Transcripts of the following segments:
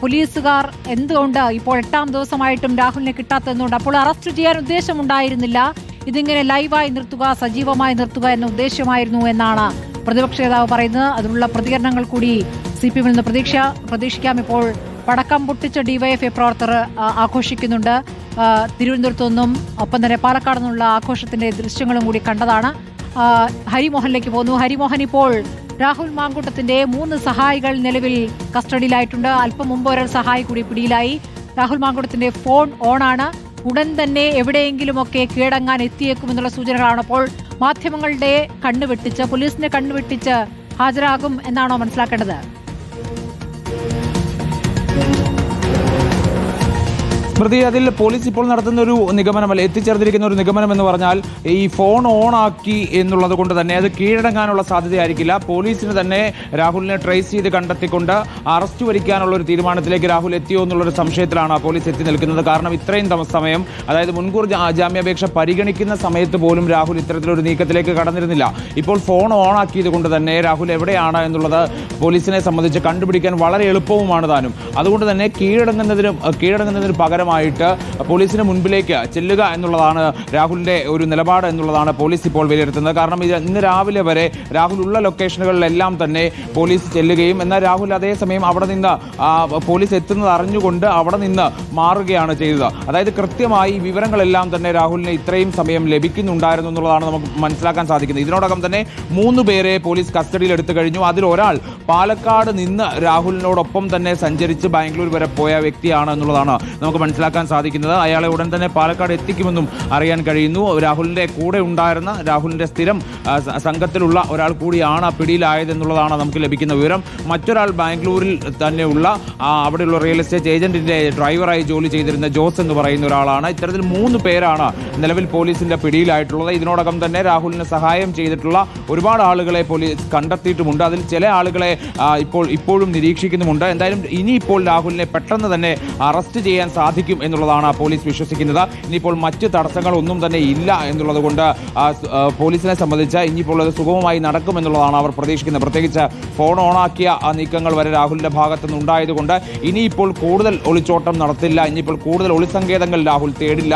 പോലീസുകാർ എന്തുകൊണ്ട് ഇപ്പോൾ എട്ടാം ദിവസമായിട്ടും രാഹുലിനെ കിട്ടാത്തതെന്നുണ്ട്? അപ്പോൾ അറസ്റ്റ് ചെയ്യാൻ ഉദ്ദേശമുണ്ടായിരുന്നില്ല. ഇതിങ്ങനെ ലൈവായി നിർത്തുക സജീവമായി നിർത്തുക എന്ന ഉദ്ദേശമായിരുന്നു എന്നാണ് പ്രതിപക്ഷ നേതാവ് പറയുന്നത്. അതിനുള്ള പ്രതികരണങ്ങൾ കൂടി സി പി എമ്മിൽ നിന്ന് പ്രതീക്ഷ പ്രതീക്ഷിക്കാം. ഇപ്പോൾ പടക്കം പൊട്ടിച്ച ഡിവൈഎഫ്ഐ പ്രവർത്തകർ ആഘോഷിക്കുന്നുണ്ട്. തിരുവനന്തപുരത്തു നിന്നും ഒപ്പം തന്നെ പാലക്കാട് നിന്നുള്ള ആഘോഷത്തിന്റെ ദൃശ്യങ്ങളും കൂടി കണ്ടതാണ്. ഹരിമോഹനിലേക്ക് പോകുന്നു. ഹരിമോഹൻ ഇപ്പോൾ രാഹുൽ മാങ്കൂട്ടത്തിന്റെ മൂന്ന് സഹായികൾ നിലവിൽ കസ്റ്റഡിയിലായിട്ടുണ്ട്. അല്പം മുമ്പ് ഒരാൾ സഹായി കൂടി പിടിയിലായി. രാഹുൽ മാങ്കൂട്ടത്തിന്റെ ഫോൺ ഓണാണ്. ഉടൻ തന്നെ എവിടെയെങ്കിലുമൊക്കെ കീഴടങ്ങാൻ എത്തിയേക്കുമെന്നുള്ള സൂചനകളാണ് അപ്പോൾ മാധ്യമങ്ങളുടെ കണ്ണുവെട്ടിച്ച് പോലീസിന്റെ കണ്ണുവെട്ടിച്ച് ഹാജരാകും എന്നാണോ മനസ്സിലാക്കേണ്ടത്? സ്മൃതി അതിൽ പോലീസ് ഇപ്പോൾ നടത്തുന്ന ഒരു നിഗമനമല്ല? എത്തിച്ചേർന്നിരിക്കുന്ന ഒരു നിഗമനം എന്ന് പറഞ്ഞാൽ ഈ ഫോൺ ഓൺ ആക്കി എന്നുള്ളത് കൊണ്ട് തന്നെ അത് കീഴടങ്ങാനുള്ള സാധ്യതയായിരിക്കില്ല. പോലീസിന് തന്നെ രാഹുലിനെ ട്രേസ് ചെയ്ത് കണ്ടെത്തിക്കൊണ്ട് അറസ്റ്റ് വരിക്കാനുള്ള ഒരു തീരുമാനത്തിലേക്ക് രാഹുൽ എത്തിയോ എന്നുള്ളൊരു സംശയത്തിലാണ് പോലീസ് എത്തി നിൽക്കുന്നത്. കാരണം ഇത്രയും സമയം അതായത് മുൻകൂർ ജാമ്യാപേക്ഷ പരിഗണിക്കുന്ന സമയത്ത് പോലും രാഹുൽ ഇത്തരത്തിലൊരു നീക്കത്തിലേക്ക് കടന്നിരുന്നില്ല. ഇപ്പോൾ ഫോൺ ഓൺ ആക്കിയത് കൊണ്ട് തന്നെ രാഹുൽ എവിടെയാണ് എന്നുള്ളത് പോലീസിനെ സംബന്ധിച്ച് കണ്ടുപിടിക്കാൻ വളരെ എളുപ്പവുമാണ് താനും. അതുകൊണ്ട് തന്നെ കീഴടങ്ങുന്നതിന് കീഴടങ്ങുന്നതിന് പകരമായിട്ട് പോലീസിന് മുൻപിലേക്ക് ചെല്ലുക എന്നുള്ളതാണ് രാഹുലിന്റെ ഒരു നിലപാട് എന്നുള്ളതാണ് പോലീസ് ഇപ്പോൾ വിലയിരുത്തുന്നത്. കാരണം ഇത് ഇന്ന് രാവിലെ വരെ രാഹുൽ ഉള്ള ലൊക്കേഷനുകളിലെല്ലാം തന്നെ പോലീസ് ചെല്ലുകയും എന്നാൽ രാഹുൽ അതേസമയം അവിടെ നിന്ന് പോലീസ് എത്തുന്നത് അറിഞ്ഞുകൊണ്ട് അവിടെ നിന്ന് മാറുകയാണ് ചെയ്തത്. അതായത് കൃത്യമായി വിവരങ്ങളെല്ലാം തന്നെ രാഹുലിന് ഇത്രയും സമയം ലഭിക്കുന്നുണ്ടായിരുന്നു എന്നുള്ളതാണ് നമുക്ക് മനസ്സിലാക്കാൻ സാധിക്കുന്നത്. ഇതിനോടകം തന്നെ മൂന്ന് പേരെ പോലീസ് കസ്റ്റഡിയിൽ എടുത്തു കഴിഞ്ഞു. അതിൽ ഒരാൾ പാലക്കാട് നിന്ന് രാഹുലിനോടൊപ്പം തന്നെ സഞ്ചരിച്ച് ബാംഗ്ലൂർ വരെ പോയ വ്യക്തിയാണ് എന്നുള്ളതാണ് നമുക്ക് മനസ്സിലാക്കാൻ സാധിക്കുന്നത്. അയാളെ ഉടൻ തന്നെ പാലക്കാട് എത്തിക്കുമെന്നും അറിയാൻ കഴിയുന്നു. രാഹുലിന്റെ കൂടെ ഉണ്ടായിരുന്ന രാഹുലിന്റെ സ്ഥിരം സംഘത്തിലുള്ള ഒരാൾ കൂടിയാണ് പിടിയിലായതെന്നുള്ളതാണ് നമുക്ക് ലഭിക്കുന്ന വിവരം. മറ്റൊരാൾ ബാംഗ്ലൂരിൽ തന്നെയുള്ള അവിടെയുള്ള റിയൽ എസ്റ്റേറ്റ് ഏജന്റിന്റെ ഡ്രൈവറായി ജോലി ചെയ്തിരുന്ന ജോസ് എന്ന് പറയുന്ന ഒരാളാണ്. ഇത്തരത്തിൽ മൂന്ന് പേരാണ് നിലവിൽ പോലീസിന്റെ പിടിയിലായിട്ടുള്ളത്. ഇതിനോടകം തന്നെ രാഹുലിന് സഹായം ചെയ്തിട്ടുള്ള ഒരുപാട് ആളുകളെ പോലീസ് കണ്ടെത്തിയിട്ടുമുണ്ട്. അതിൽ ചില ആളുകളെ ഇപ്പോൾ ഇപ്പോഴും നിരീക്ഷിക്കുന്നുമുണ്ട്. എന്തായാലും ഇനിയിപ്പോൾ രാഹുലിനെ പെട്ടെന്ന് തന്നെ അറസ്റ്റ് ചെയ്യാൻ സാധിക്കും. എന്നുള്ളതാണ് പോലീസ് വിശ്വസിക്കുന്നത്. ഇനിയിപ്പോൾ മറ്റ് തടസ്സങ്ങൾ ഒന്നും തന്നെ ഇല്ല എന്നുള്ളത് കൊണ്ട് പോലീസിനെ സംബന്ധിച്ച് ഇനിയിപ്പോൾ അത് സുഗമമായി നടക്കുമെന്നുള്ളതാണ് അവർ പ്രതീക്ഷിക്കുന്നത്. പ്രത്യേകിച്ച് ഫോൺ ഓണാക്കിയ നീക്കങ്ങൾ വരെ രാഹുലിന്റെ ഭാഗത്തു നിന്ന് ഉണ്ടായതുകൊണ്ട് ഇനിയിപ്പോൾ കൂടുതൽ ഒളിച്ചോട്ടം നടത്തില്ല. ഇനിയിപ്പോൾ കൂടുതൽ ഒളിസങ്കേതങ്ങൾ രാഹുൽ തേടില്ല.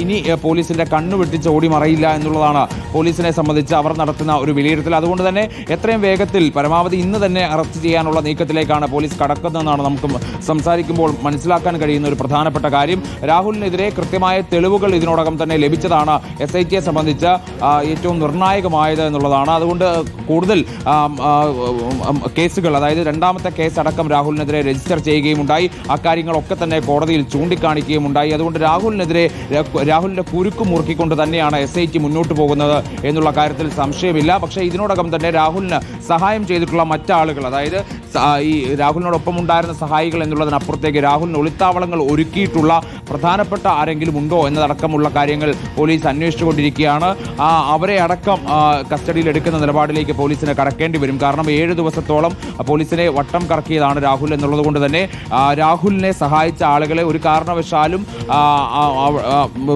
ഇനി പോലീസിന്റെ കണ്ണു വെട്ടിച്ച് ഓടി മറയില്ല എന്നുള്ളതാണ് പോലീസിനെ സംബന്ധിച്ച് അവർ നടത്തുന്ന ഒരു വിലയിരുത്തൽ. അതുകൊണ്ട് തന്നെ എത്രയും വേഗത്തിൽ പരമാവധി ഇന്ന് തന്നെ അറസ്റ്റ് ചെയ്യാനുള്ള നീക്കത്തിലേക്കാണ് പോലീസ് കടക്കുന്നതെന്നാണ് നമുക്ക് സംസാരിക്കുമ്പോൾ മനസ്സിലാക്കാൻ കഴിയുന്ന ഒരു പ്രധാനപ്പെട്ട കാര്യം രാഹുലിനെതിരെ കൃത്യമായ തെളിവുകൾ ഇതിനോടകം തന്നെ ലഭിച്ചതാണ്. എസ് ഐ ടിയെ സംബന്ധിച്ച് ഏറ്റവും നിർണായകമായത് എന്നുള്ളതാണ്. അതുകൊണ്ട് കൂടുതൽ കേസുകൾ അതായത് രണ്ടാമത്തെ കേസ് അടക്കം രാഹുലിനെതിരെ രജിസ്റ്റർ ചെയ്യുകയും ഉണ്ടായി അക്കാര്യങ്ങളൊക്കെ തന്നെ കോടതിയിൽ ചൂണ്ടിക്കാണിക്കുകയും ഉണ്ടായി അതുകൊണ്ട് രാഹുലിനെതിരെ രാഹുലിന്റെ കുരുക്ക് മുറുക്കിക്കൊണ്ട് തന്നെയാണ് എസ് ഐ ടി മുന്നോട്ട് പോകുന്നത് എന്നുള്ള കാര്യത്തിൽ സംശയമില്ല. പക്ഷേ ഇതിനോടകം തന്നെ രാഹുലിന് സഹായം ചെയ്തിട്ടുള്ള മറ്റാളുകൾ അതായത് ഈ രാഹുലിനോടൊപ്പം ഉണ്ടായിരുന്ന സഹായികൾ എന്നുള്ളതിനപ്പുറത്തേക്ക് രാഹുലിന് ഒളിത്താവളങ്ങൾ ഒരുക്കിയിട്ടുള്ള പ്രധാനപ്പെട്ട ആരെങ്കിലും ഉണ്ടോ എന്നതടക്കമുള്ള കാര്യങ്ങൾ പോലീസ് അന്വേഷിച്ചുകൊണ്ടിരിക്കുകയാണ്. അവരെ അടക്കം കസ്റ്റഡിയിൽ എടുക്കുന്ന നിലപാടിലേക്ക് പോലീസിന് കടക്കേണ്ടി വരും. കാരണം ഏഴ് ദിവസത്തോളം പോലീസിനെ വട്ടം കറക്കിയതാണ് രാഹുൽ എന്നുള്ളത് കൊണ്ട് തന്നെ. രാഹുലിനെ സഹായിച്ച ആളുകളെ ഒരു കാരണവശാലും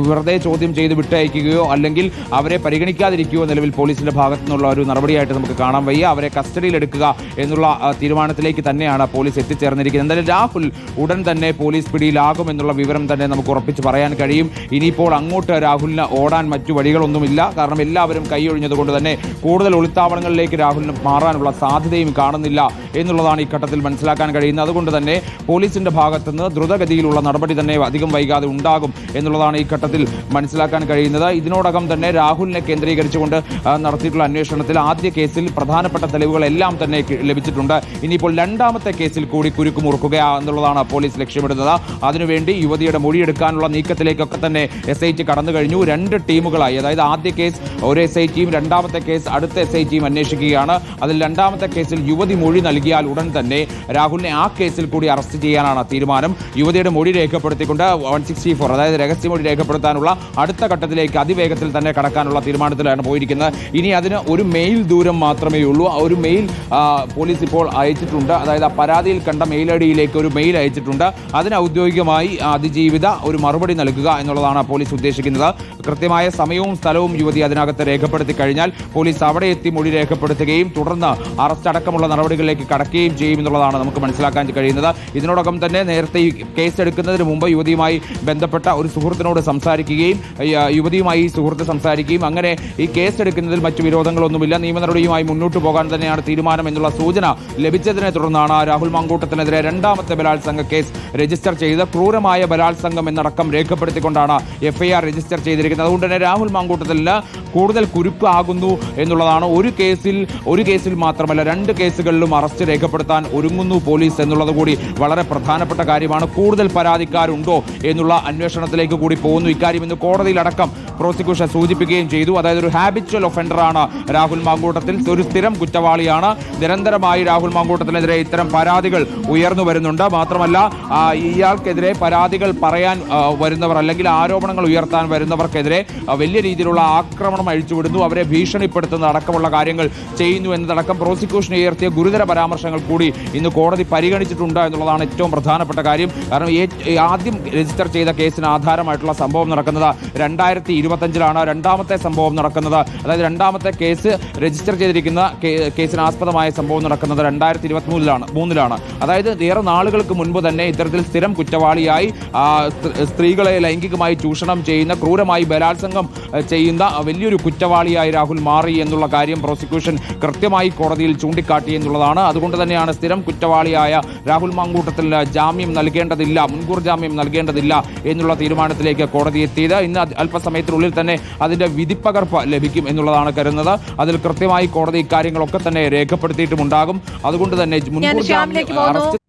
വെറുതെ ചോദ്യം ചെയ്ത് വിട്ടയക്കുകയോ അല്ലെങ്കിൽ അവരെ പരിഗണിക്കാതിരിക്കുകയോ നിലവിൽ പോലീസിന്റെ ഭാഗത്തു നിന്നുള്ള ഒരു നടപടിയായിട്ട് നമുക്ക് കാണാൻ വയ്യ. അവരെ കസ്റ്റഡിയിൽ എടുക്കുക എന്നുള്ള തീരുമാനത്തിലേക്ക് തന്നെയാണ് പോലീസ് എത്തിച്ചേർന്നിരിക്കുന്നത്. എന്തായാലും രാഹുൽ ഉടൻ തന്നെ പോലീസ് പിടിയിലാകും എന്നുള്ള വിവരം തന്നെ നമുക്ക് ഉറപ്പിച്ച് പറയാൻ കഴിയും. ഇനിയിപ്പോൾ അങ്ങോട്ട് രാഹുലിന് ഓടാൻ മറ്റു വഴികളൊന്നുമില്ല. കാരണം എല്ലാവരും കൈയൊഴിഞ്ഞതുകൊണ്ട് തന്നെ കൂടുതൽ ഒളിത്താവളങ്ങളിലേക്ക് രാഹുലിന് മാറാനുള്ള സാധ്യതയും കാണുന്നില്ല എന്നുള്ളതാണ് ഈ ഘട്ടത്തിൽ മനസ്സിലാക്കാൻ കഴിയുന്നത്. അതുകൊണ്ട് തന്നെ പോലീസിന്റെ ഭാഗത്തുനിന്ന് ദ്രുതഗതിയിലുള്ള നടപടി തന്നെ അധികം വൈകാതെ ഉണ്ടാകും എന്നുള്ളതാണ് ഈ ഘട്ടത്തിൽ മനസ്സിലാക്കാൻ കഴിയുന്നത്. ഇതിനോടകം തന്നെ രാഹുലിനെ കേന്ദ്രീകരിച്ചുകൊണ്ട് നടത്തിയിട്ടുള്ള അന്വേഷണത്തിൽ ആദ്യ കേസിൽ പ്രധാനപ്പെട്ട തെളിവുകളെല്ലാം തന്നെ ലഭിച്ചിട്ടുണ്ട്. ഇനിയിപ്പോൾ രണ്ടാമത്തെ കേസിൽ കൂടി കുരുക്കുമുറുക്കുക എന്നുള്ളതാണ് പോലീസ് ലക്ഷ്യമിടുന്നത്. അതിനുവേണ്ടി യുവതിയുടെ മൊഴിയെടുക്കാനുള്ള നീക്കത്തിലേക്കൊക്കെ തന്നെ എസ് ഐ ടി കടന്നു കഴിഞ്ഞു. രണ്ട് ടീമുകളായി. അതായത് ആദ്യ കേസ് ഒരു എസ് ഐ ടിയും രണ്ടാമത്തെ കേസ് അടുത്ത എസ് ഐ ടിയും അന്വേഷിക്കുകയാണ്. അതിൽ രണ്ടാമത്തെ കേസിൽ യുവതി മൊഴി നൽകിയാൽ ഉടൻ തന്നെ രാഹുലിനെ ആ കേസിൽ കൂടി അറസ്റ്റ് ചെയ്യാനാണ് തീരുമാനം. യുവതിയുടെ മൊഴി രേഖപ്പെടുത്തിക്കൊണ്ട് വൺ സിക്സ്റ്റി ഫോർ അതായത് രഹസ്യമൊഴി രേഖപ്പെടുത്താനുള്ള അടുത്ത ഘട്ടത്തിലേക്ക് അതിവേഗത്തിൽ തന്നെ കടക്കാനുള്ള തീരുമാനത്തിലാണ് പോയിരിക്കുന്നത്. ഇനി അതിന് ഒരു മെയിൽ ദൂരം മാത്രമേ ഉള്ളൂ. ആ ഒരു മെയിൽ പോലീസ് ഇപ്പോൾ അയച്ചിട്ടുണ്ട്. അതായത് ആ പരാതിയിൽ കണ്ട മെയിൽ ഐ ഡിയിലേക്ക് ഒരു മെയിൽ അയച്ചിട്ടുണ്ട്. അതിന് ഔദ്യോഗികമായി അതിജീവിത ഒരു മറുപടി നൽകുക എന്നുള്ളതാണ് പോലീസ് ഉദ്ദേശിക്കുന്നത്. കൃത്യമായ സമയവും സ്ഥലവും യുവതി അതിനകത്ത് രേഖപ്പെടുത്തി കഴിഞ്ഞാൽ പോലീസ് അവിടെ എത്തി മൊഴി രേഖപ്പെടുത്തുകയും തുടർന്ന് അറസ്റ്റ് അടക്കമുള്ള നടപടികളിലേക്ക് കടക്കുകയും ചെയ്യും എന്നുള്ളതാണ് നമുക്ക് മനസ്സിലാക്കാൻ കഴിയുന്നത്. ഇതിനോടകം തന്നെ നേരത്തെ കേസ് എടുക്കുന്നതിന് മുമ്പ് യുവതിയുമായി ബന്ധപ്പെട്ട ഒരു സുഹൃത്തിനോട് സംസാരിക്കുകയും യുവതിയുമായി ഈ സുഹൃത്ത് സംസാരിക്കുകയും. അങ്ങനെ ഈ കേസ് എടുക്കുന്നതിൽ മറ്റു വിരോധങ്ങളൊന്നുമില്ല. നിയമ നടപടിയുമായി മുന്നോട്ട് പോകാൻ തന്നെയാണ് തീരുമാനം എന്നുള്ള സൂചന ലഭിച്ചതിനെ തുടർന്നാണ് രാഹുൽ മങ്കൂട്ടത്തിനെതിരെ രണ്ടാമത്തെ ബലാത്സംഗ കേസ് രജിസ്റ്റർ ചെയ്ത് ക്രൂരമായ ബലാത്സംഗം എന്നടക്കം രേഖപ്പെടുത്തിക്കൊണ്ടാണ് എഫ്ഐആർ രജിസ്റ്റർ ചെയ്തിരിക്കുന്നത്. അതുകൊണ്ട് തന്നെ രാഹുൽ മാങ്കൂട്ടത്തിന് കൂടുതൽ കുരുക്കാകുന്നു എന്നുള്ളതാണ് ഒരു കേസിൽ ഒരു കേസിൽ മാത്രമല്ല രണ്ട് കേസുകളിലും അറസ്റ്റ് രേഖപ്പെടുത്താൻ ഒരുങ്ങുന്നു പോലീസ് എന്നുള്ളത് കൂടി വളരെ പ്രധാനപ്പെട്ട കാര്യമാണ്. കൂടുതൽ പരാതിക്കാരുണ്ടോ എന്നുള്ള അന്വേഷണത്തിലേക്ക് കൂടി പോകുന്നു. ഇക്കാര്യം ഇന്ന് കോടതിയിലടക്കം പ്രോസിക്യൂഷൻ സൂചിപ്പിക്കുകയും ചെയ്തു. അതായത് ഒരു ഹാബിച്വൽ ഒഫൻഡറാണ് രാഹുൽ മാങ്കൂട്ടത്തിൽ. ഒരു സ്ഥിരം കുറ്റവാളിയാണ്. നിരന്തരമായി രാഹുൽ മാങ്കൂട്ടത്തിനെതിരെ ഇത്തരം പരാതികൾ ഉയർന്നു വരുന്നുണ്ട്. മാത്രമല്ല ഇയാൾക്കെതിരെ പരാതികൾ പറയാൻ വരുന്നവർ അല്ലെങ്കിൽ ആരോപണങ്ങൾ ഉയർത്താൻ വരുന്നവർക്കെതിരെ ആ, വലിയ രീതിയിലുള്ള ആക്രമണം അഴിച്ചുവിടുന്നു. അവരെ ഭീഷണിപ്പെടുത്തുന്ന അടക്കമുള്ള കാര്യങ്ങൾ ചെയ്യുന്നു എന്നതടക്കം പ്രോസിക്യൂഷൻ ഉയർത്തിയ ഗുരുതര പരാമർശങ്ങൾ കൂടി ഇന്ന് കോടതി പരിഗണിച്ചിട്ടുണ്ട് എന്നുള്ളതാണ് ഏറ്റവും പ്രധാനപ്പെട്ട കാര്യം. കാരണം ആദ്യം രജിസ്റ്റർ ചെയ്ത കേസിന് ആധാരമായിട്ടുള്ള സംഭവം നടക്കുന്നത് രണ്ടായിരത്തി ഇരുപത്തഞ്ചിലാണ് രണ്ടാമത്തെ സംഭവം നടക്കുന്നത് അതായത് രണ്ടാമത്തെ കേസ് രജിസ്റ്റർ ചെയ്തിരിക്കുന്ന കേസിന് ആസ്പദമായ സംഭവം നടക്കുന്നത് രണ്ടായിരത്തി ഇരുപത്തി മൂന്നിലാണ്. മൂന്നിലാണ് അതായത് ഏറെ നാളുകൾക്ക് മുൻപ് തന്നെ ഇത്തരത്തിൽ സ്ഥിരം കുറ്റവാളിയായി സ്ത്രീകളെ ലൈംഗികമായി ചൂഷണം ചെയ്യുന്ന ക്രൂരമായി ബലാത്സംഗം ചെയ്യുന്ന വലിയൊരു കുറ്റവാളിയായി രാഹുൽ മാറി എന്നുള്ള കാര്യം പ്രോസിക്യൂഷൻ കൃത്യമായി കോടതിയിൽ ചൂണ്ടിക്കാട്ടി എന്നുള്ളതാണ്. അതുകൊണ്ട് തന്നെയാണ് സ്ഥിരം കുറ്റവാളിയായ രാഹുൽ മാങ്കൂട്ടത്തിൽ ജാമ്യം നൽകേണ്ടതില്ല മുൻകൂർ ജാമ്യം നൽകേണ്ടതില്ല എന്നുള്ള തീരുമാനത്തിലേക്ക് കോടതി എത്തിയത്. ഇന്ന് അല്പസമയത്തിനുള്ളിൽ തന്നെ അതിന്റെ വിധിപ്പകർപ്പ് ലഭിക്കും എന്നുള്ളതാണ് കരുതുന്നത്. അതിൽ കൃത്യമായി കോടതി ഇക്കാര്യങ്ങളൊക്കെ തന്നെ രേഖപ്പെടുത്തിയിട്ടുമുണ്ടാകും. അതുകൊണ്ട് തന്നെ മുൻകൂർ ജാമ്യം അറസ്റ്റ്